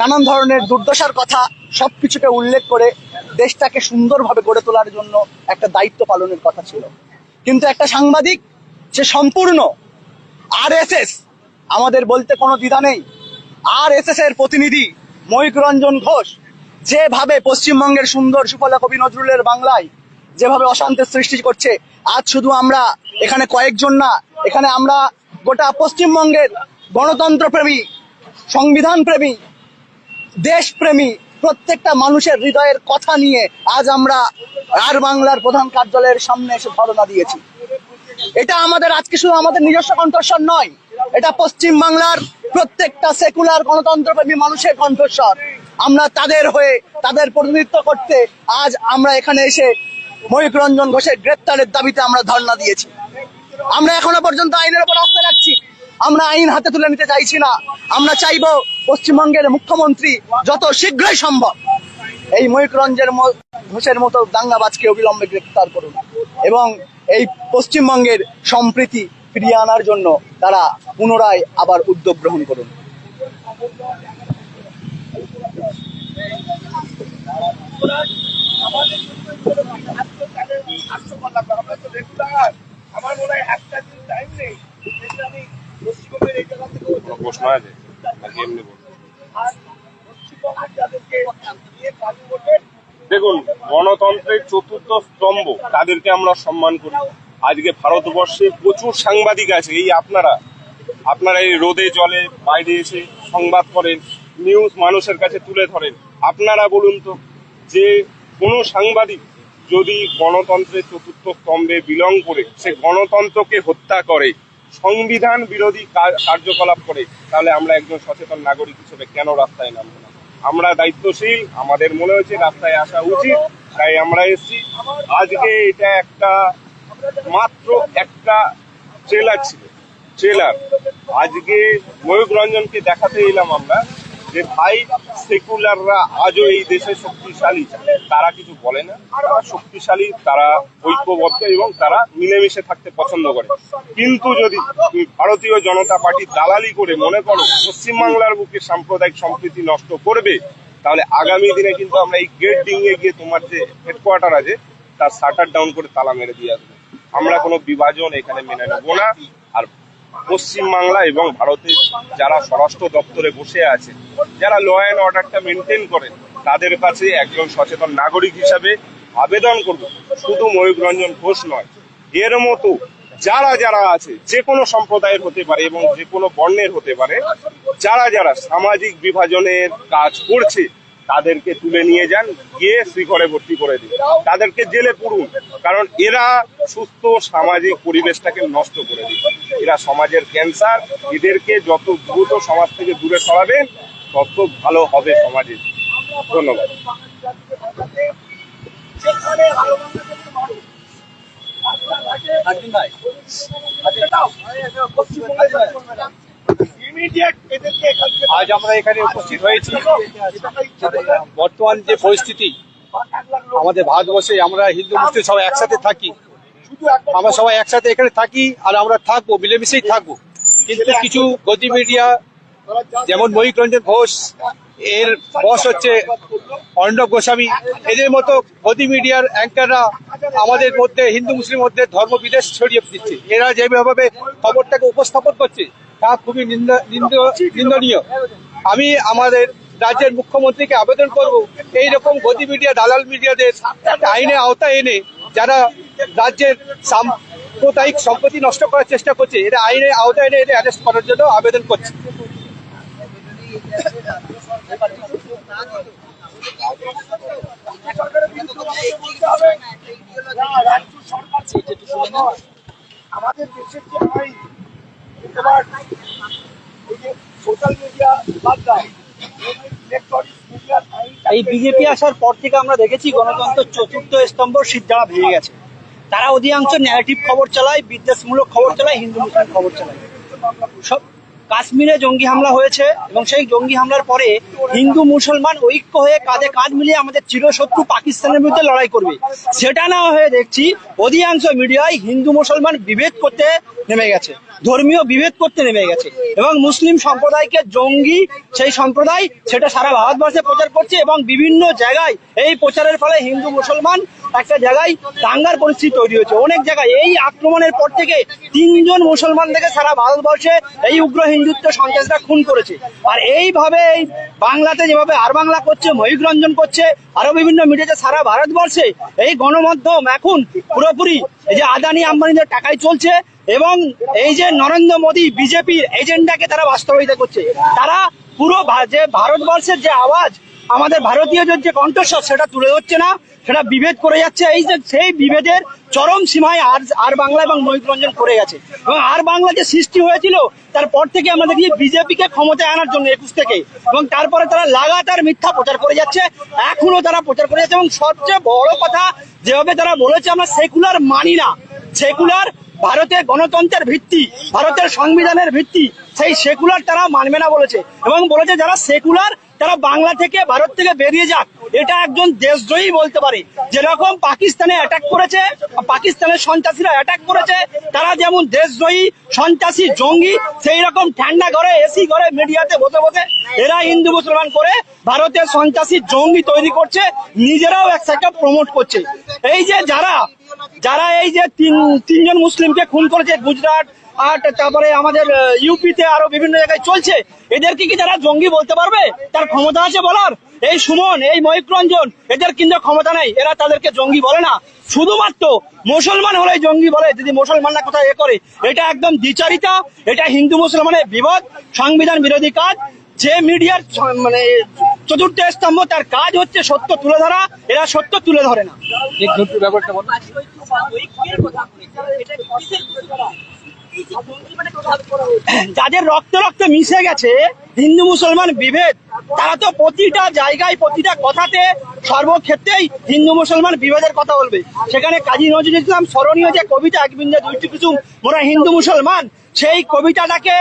নানান ধরনের দুর্দশার কথা সবকিছুকে উল্লেখ করে দেশটাকে সুন্দরভাবে গড়ে তোলার জন্য একটা দায়িত্ব পালনের কথা ছিল। কিন্তু একটা সাংবাদিক, সে সম্পূর্ণ আর আমাদের বলতে কোনো দ্বিধা নেই আর এর প্রতিনিধি ময়ূক রঞ্জন ঘোষ, যেভাবে পশ্চিমবঙ্গের সুন্দর সুফলা কবি নজরুলের বাংলায় যেভাবে অশান্তির সৃষ্টি করছে, আজ শুধু আমরা এখানে কয়েকজন না, এখানে আমরা গোটা পশ্চিমবঙ্গের গণতন্ত্র প্রেমী সংবিধান প্রেমী দেশপ্রেমী প্রত্যেকটা মানুষের হৃদয়ের কথা নিয়ে আজ আমরা আর বাংলার প্রধান কার্যালয়ের সামনে এসে ধর্ণা দিয়েছি। এটা আমাদের আজকে শুধু আমাদের নিজস্ব কণ্ঠস্বর নয়, এটা পশ্চিম বাংলার প্রত্যেকটা সেকুলার গণতন্ত্রপ্রেমী মানুষের কণ্ঠস্বর। আমরা তাদের হয়ে তাদের প্রতিনিধিত্ব করতে আজ আমরা এখানে এসে ময়ূক রঞ্জন ঘোষের গ্রেপ্তারের দাবিতে আমরা ধর্ণা দিয়েছি। আমরা এখনও পর্যন্ত আইনের উপর আস্থা রাখছি। আমরা আইন হাতে তুলে নিতে চাইছি না। আমরা চাইব পশ্চিমবঙ্গের মুখ্যমন্ত্রী যত শীঘ্রই সম্ভব এই ময়ূক রঞ্জের ম- ঘোষের মতো দাঙ্গাবাজকে অবিলম্বে গ্রেপ্তার করুন। এবং এই পশ্চিমবঙ্গের সম্প্রীতি ফিরিয়ে আনার জন্য তারা পুনরায় আবার উদ্যোগ গ্রহণ করুন। আমার মনে হয় একটা দিন টাইম নেই আমি পশ্চিমবঙ্গের এই জায়গা থেকে দেখুন, গণতন্ত্রের চতুর্থ স্তম্ভ, তাদেরকে আমরা সম্মান করি। আজকে ভারতবর্ষে প্রচুর সাংবাদিক আছে, এই আপনারা। আপনারা এই রোদে জলে বাইরে এসে সংবাদ করেন নিউজ মানুষের কাছে তুলে ধরেন। আপনারা বলুন তো, যে কোনো সাংবাদিক যদি গণতন্ত্রের চতুর্থ স্তম্ভে বিলং করে, সে গণতন্ত্রকে হত্যা করে। সংবিধান বিরোধী কার্যকলাপ করে, তাহলে আমরা একজন সচেতন নাগরিক হিসেবে কেন রাস্তায় নামবো না? আমরা দায়িত্বশীল, আমাদের মনে হয়েছে রাস্তায় আসা উচিত, তাই আমরা এসেছি। আজকে এটা একটা মাত্র একটা ট্রেলার ছিল, ট্রেলার। আজকে ময়ূর রঞ্জনকে দেখাতে এলাম আমরা। যে ভাই সেকুলাররা আজও এই দেশে শক্তিশালী, তারা কিছু বলে না। তারা শক্তিশালী, তারা ঐক্যবদ্ধ এবং তারা মিলেমিশে থাকতে পছন্দ করে। কিন্তু যদি ভারতীয় জনতা পার্টি দালালি করে মনে করো পশ্চিমবাংলার বুকে সাম্প্রদায়িক সম্প্রীতি নষ্ট করবে, তাহলে আগামী দিনে কিন্তু আমরা এই গেট ডিঙে গিয়ে তোমার যে হেডকোয়ার্টার আছে, তার শাটার ডাউন করে তালা মেরে দিয়ে আসব। আমরা কোনো বিভাজন এখানে মেনে নেব না। আর পশ্চিমবাংলা এবং ভারতের যারা স্বরাষ্ট্র দপ্তরে বসে আছে, যারা ল অ্যান্ড অর্ডারটা মেনটেন করেন তাদের কাছে একজন সচেতন নাগরিক হিসাবে আবেদন করব। শুধু ময়ূক রঞ্জন ঘোষ নয়, এর মতো যারা যারা আছে, যে কোনো সম্প্রদায়ের হতে পারে এবং যে কোনো বর্ণের হতে পারে, যারা যারা সামাজিক বিভাজনের কাজ করছে তাদেরকে তুলে নিয়ে যান, গিয়ে শ্রীঘরে ভর্তি করে দিন। তাদেরকে জেলে পুরুন কারণ এরা সুস্থ সামাজিক পরিবেশটাকে নষ্ট করে দিন এরা সমাজের ক্যান্সার, এদেরকে যত দ্রুত সমাজ থেকে দূরে সরাবেন, তত ভালো হবে সমাজে। ধন্যবাদ। পশ্চিমবঙ্গে আজ আমরা এখানে উপস্থিত হয়েছি। বর্তমান যে পরিস্থিতি আমাদের ভারতবর্ষে আমরা হিন্দু মুসলিম সবাই একসাথে থাকি। আমরা সবাই একসাথে এখানে থাকি আর আমরা থাকব মিলেমিশেই থাকব। কিন্তু কিছু গতি মিডিয়া যেমন মহিক রঞ্জন ঘোষ এর বস হচ্ছে অর্ণব গোস্বামী। এদের মতো গদি মিডিয়ার অ্যাঙ্কাররা আমাদের মধ্যে হিন্দু মুসলিম মধ্যে ধর্ম বিদেশ ছড়িয়ে দিচ্ছে। এরা যেভাবে খবরটাকে উপস্থাপন করছে তা খুবই নিন্দা- নিন্দ- নিন্দনীয় আমি আমাদের রাজ্যের মুখ্যমন্ত্রীকে আবেদন করব এই রকম গদি মিডিয়া, দালাল মিডিয়াদের আইনে আওতায় এনে যারা রাজ্যের সাম্প্রদায়িক সম্পত্তি নষ্ট করার চেষ্টা করছে এটা আইনে আওতায় এনে এটা অ্যারেস্ট করার জন্য আবেদন করছে। আমাদের দেশের যে আইন এবার এই যে সোশ্যাল মিডিয়া বাদ দাও। এই বিজেপি আসার পর থেকে আমরা দেখেছি গণতন্ত্র চতুর্থ স্তম্ভ সিদ্ধারা ভেঙে গেছে। তারা অধিকাংশ ন্যারেটিভ খবর চালায় বিদ্বেষমূলক খবর চালায় হিন্দু মুসলিম খবর চালায়। সব কাশ্মীরে জঙ্গি হামলা হয়েছে এবং সেই জঙ্গি হামলার পরে হিন্দু মুসলমান ঐক্য হয়ে কাঁধে কাঁধ মিলিয়ে আমাদের চিরশত্রু পাকিস্তানের বিরুদ্ধে লড়াই করবে। সেটা না হয়ে দেখছি অধিকাংশ মিডিয়ায় হিন্দু মুসলমান বিভেদ করতে নেমে গেছে, ধর্মীয় বিভেদ করতে নেমে গেছে এবং মুসলিম সম্প্রদায়কে জঙ্গি সেই সম্প্রদায়, সেটা সারা ভারতবর্ষে প্রচার করছে এবং বিভিন্ন জায়গায় এই প্রচারের ফলে হিন্দু মুসলমান একটা জায়গায় দাঙ্গার পরিস্থিতি তৈরি হয়েছে। অনেক জায়গায় এই আক্রমণের পর থেকে তিনজন মুসলমান থেকে সারা ভারতবর্ষে এই উগ্র হিন্দুত্ব সন্ত্রাসরা খুন করেছে। আর এইভাবে এই বাংলাতে যেভাবে আর বাংলা করছে মহিক রঞ্জন করছে আরও বিভিন্ন মিডিয়াতে সারা ভারতবর্ষে এই গণমাধ্যম এখন পুরোপুরি এই যে আদানি আম্বানিদের টাকায় চলছে এবং এই যে নরেন্দ্র মোদী বিজেপির এজেন্ডাকে তারা বাস্তবায়িত করছে। তারা পুরো যে ভারতবর্ষের যে আওয়াজ আমাদের ভারতীয়দের যে কণ্ঠস্বর, সেটা তুলে ধরছে না, সেটা বিভেদ করে যাচ্ছে। এই যে সেই বিভেদের চরম সীমায় আর আর বাংলা এবং মহিত রঞ্জন করে গেছে। এবং আর বাংলা যে সৃষ্টি হয়েছিল তারপর থেকে আমরা দেখি বিজেপিকে ক্ষমতায় আনার জন্য একুশ থেকে। এবং তারপরে তারা লাগাতার মিথ্যা প্রচার করে যাচ্ছে। এখনও তারা প্রচার করে যাচ্ছে। এবং সবচেয়ে বড় কথা, যেভাবে তারা বলেছে, আমরা সেকুলার মানি না। সেকুলার ভারতের গণতন্ত্রের ভিত্তি, ভারতের সংবিধানের ভিত্তি, সেই সেকুলার তারা মানবে না বলেছে। এবং বলেছে যারা সেকুলার তারা বাংলা থেকে ভারত থেকে বেরিয়ে যাক, এটা একজন দেশদ্রোহী বলতে পারে। যেরকম পাকিস্তানে অ্যাটাক করেছে, পাকিস্তানের সন্ত্রাসীরা অ্যাটাক করেছে, তারা যেমন দেশদ্রোহী, সন্ত্রাসী, জঙ্গি সেই রকম ঠান্ডা ঘরে এসি ঘরে মিডিয়াতে বসে বসে এরা হিন্দু, মুসলমান করে ভারতের সন্ত্রাসী, জঙ্গি তৈরি করছে, নিজেরাও একসাথে প্রমোট করছে। এই যে যারা যারা এই যে তিন, তিনজন মুসলিমকে খুন করেছে, গুজরাট আর তারপরে আমাদের ইউপিতে আরও বিভিন্ন জায়গায় চলছে। এদেরকে কি যারা জঙ্গি বলতে পারবে? তার ক্ষমতা আছে বলার? এই সুমন এই মহিক রঞ্জন এদের কিন্তু ক্ষমতা নেই। এরা তাদেরকে জঙ্গি বলে না। শুধুমাত্র মুসলমান হলে জঙ্গি বলে। যদি মুসলমানরা কোথায় এ করে? এটা একদম দ্বিচারিতা এটা হিন্দু মুসলমানের বিপদ সংবিধান বিরোধী কাজ। যে মিডিয়ার মানে চতুর্থ স্তম্ভ তার কাজ হচ্ছে সত্য তুলে ধরা। এরা সত্য তুলে ধরে না। ব্যাপারটা বলো। যাদের রক্ত রক্ত মিশে গেছে, হিন্দু, মুসলমান, বিভেদ, তারা তো প্রতিটা জায়গায়, প্রতিটা কথাতে সর্বক্ষেত্রেই হিন্দু, মুসলমান, বিভেদের কথা বলবে। সেখানে কাজী নজরুল ইসলাম স্মরণীয় যে কবিতা এক বিন্দু দুইটি কুসুম, মোরা হিন্দু, মুসলমান, সেই কবিতাটাকে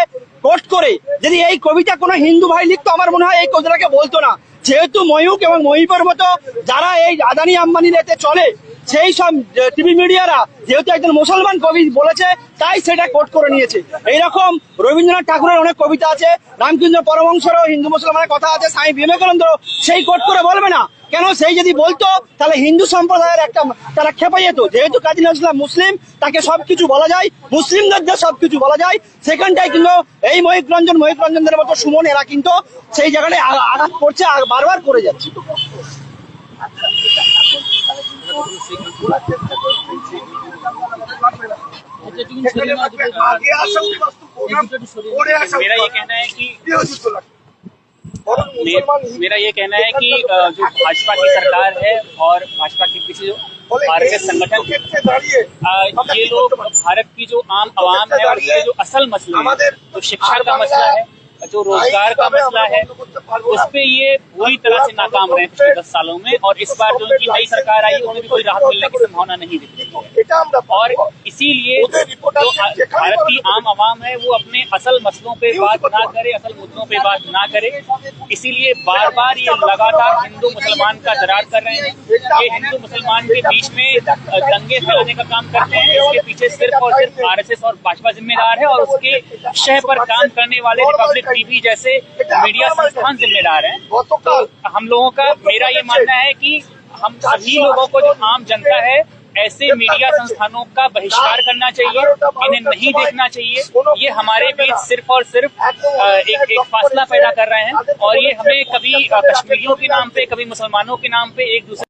কোট করে, যদি এই কবিতা কোনো হিন্দু ভাই লিখতো, আমার মনে হয় এই কবিতাটাকে বলতো না। যেহেতু ময়ূক এবং মহিপের মতো যারা এই আদানি আম্বানির এতে চলে সেই সব টিভি মিডিয়ারা যেহেতু একজন মুসলমান কবি বলেছে, তাই সেটা কোট করে নিয়েছে। এইরকম রবীন্দ্রনাথ ঠাকুরের অনেক কবিতা আছে রামকৃষ্ণ পরমংসরও হিন্দু মুসলমানের কথা আছে, স্বামী বিবেকানন্দ সেই কোট করে বলবে না। কেন? সেই যদি বলতো, তাহলে হিন্দু সম্প্রদায়ের একটা, তারা খেপে যেত। যেহেতু কাজী নজরুল মুসলিম, তাকে সবকিছু বলা যায়, মুসলিমদের যে সবকিছু বলা যায়, সেখানটায় কিন্তু এই মহিক রঞ্জন মহিক রঞ্জনদের মতো সুমন এরা কিন্তু সেই জায়গাটায় আঘা- আঘাত করছে আর বারবার করে যাচ্ছে। मेरा ये कहना है कि मेरा ये कहना है जो भाजपा की सरकार है और भाजपा के पीछे जो संगठन ये लोग भारत की जो आम आवाम है और ये जो असल मसला है जो शिक्षा का मसला है जो रोज़गार का मसला है उस पर ये पूरी तरह से नाकाम रहे पिछले दस सालों में और इस बार जो उनकी नई सरकार आई उन्हें भी कोई राहत मिलने की संभावना नहीं दिखती है और इसीलिए जो भारत की आम आवाम है वो अपने असल मसलों पे बात ना करे असल मुद्दों पे बात ना करे। इसीलिए बार बार ये लगातार हिंदू मुसलमान का दरार कर रहे हैं। ये हिंदू मुसलमान के बीच में दंगे फैलाने का काम करते हैं। इसके पीछे सिर्फ़ और सिर्फ़ आरएसएस और भाजपा जिम्मेदार है और उसके शह पर काम करने वाले रिपब्लिक टीवी जैसे मीडिया संस्थान जिम्मेदार हैं तो, तो हम लोगों का मेरा ये मानना है कि हम सभी लोगों को जो आम जनता है ऐसे मीडिया संस्थानों का बहिष्कार करना चाहिए इन्हें नहीं देखना चाहिए। ये हमारे बीच सिर्फ़ और सिर्फ़ एक एक फासला पैदा कर रहे हैं और ये हमें कभी कश्मीरियों के नाम पे कभी मुसलमानों के नाम पे एक दूसरे